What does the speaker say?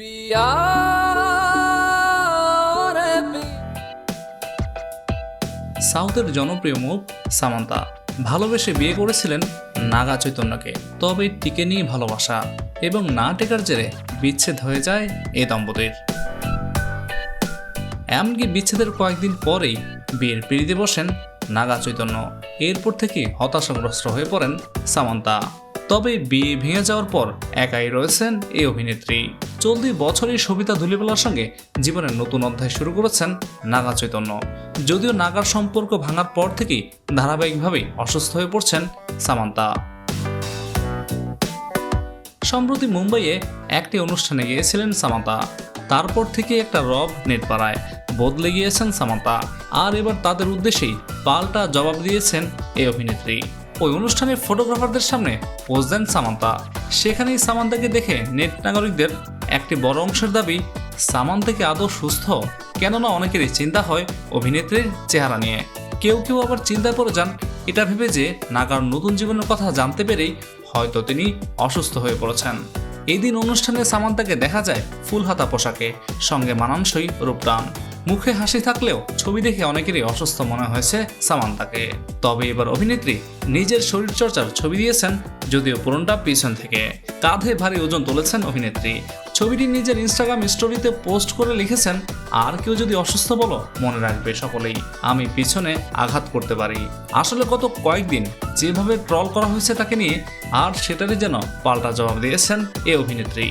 We are সাউথের জনপ্রিয় মুখ সামান্তা। ভালোবেসে বিয়ে করেছিলেন নাগা চৈতন্যকে। তবে টিকে নিয়ে ভালোবাসা এবং না টেকার জেরে বিচ্ছেদ হয়ে যায় এ দম্পতির। এমনকি বিচ্ছেদের কয়েকদিন পরেই বিয়ের পিড়িতে বসেন নাগা চৈতন্য। এরপর থেকে হতাশাগ্রস্ত হয়ে পড়েন সামান্তা। তবে বিয়ে ভেঙে যাওয়ার পর একাই রয়েছেন এই অভিনেত্রী। চলতি বছরই সবিতা ধুলিবেলার সঙ্গে জীবনের নতুন অধ্যায় শুরু করেছেন নাগা চৈতন্য। যদিও নাগার সম্পর্ক ভাঙার পর থেকেই ধারাবাহিকভাবে অসুস্থ হয়ে পড়ছেন সামান্তা। সম্প্রতি মুম্বাইয়ে একটি অনুষ্ঠানে গিয়েছিলেন সামান্তা। তারপর থেকে একটা রব নেট পাড়ায় বদলে গিয়েছেন সামান্তা। আর এবার তাদের উদ্দেশ্যেই পাল্টা জবাব দিয়েছেন এই অভিনেত্রী। ওই অনুষ্ঠানে ফটোগ্রাফারদের সামনে পোজ দেন সামান্তা। সেখানেই সামান্তাকে দেখে নেট নাগরিকদের একটি বড় অংশের দাবি সামান্তাকে আদৌ সুস্থ? কেননা অনেকেরই চিন্তা হয় অভিনেত্রীর চেহারা নিয়ে। কেউ কেউ আবার চিন্তায় পড়ে যান, এটা ভেবে যে নাগার নতুন জীবনের কথা জানতে পেরেই হয়তো তিনি অসুস্থ হয়ে পড়েছেন। এই দিন অনুষ্ঠানে সামান্তাকে দেখা যায় ফুল হাতা পোশাকে, সঙ্গে মানানসই রূপদান। মুখে হাসি থাকলেও ছবি দেখে অনেকেরই অসুস্থ মনে হয়েছে সামান্তাকে। তবে এবার অভিনেত্রী নিজের শরীরচর্চার ছবি দিয়েছেন, যদিও পুরনটা পিছন থেকে। কাঁধে ভারী ওজন তুলেছেন অভিনেত্রী। ছবিটি নিজের ইনস্টাগ্রাম স্টোরিতে পোস্ট করে লিখেছেন, আর কেউ যদি অসুস্থ বলো, মনে রাখবে সকলেই। আমি পিছনে আঘাত করতে পারি। আসলে গত কয়েকদিন যেভাবে ট্রল করা হয়েছে তাকে নিয়ে, আর সেটারই যেন পাল্টা জবাব দিয়েছেন এ অভিনেত্রী।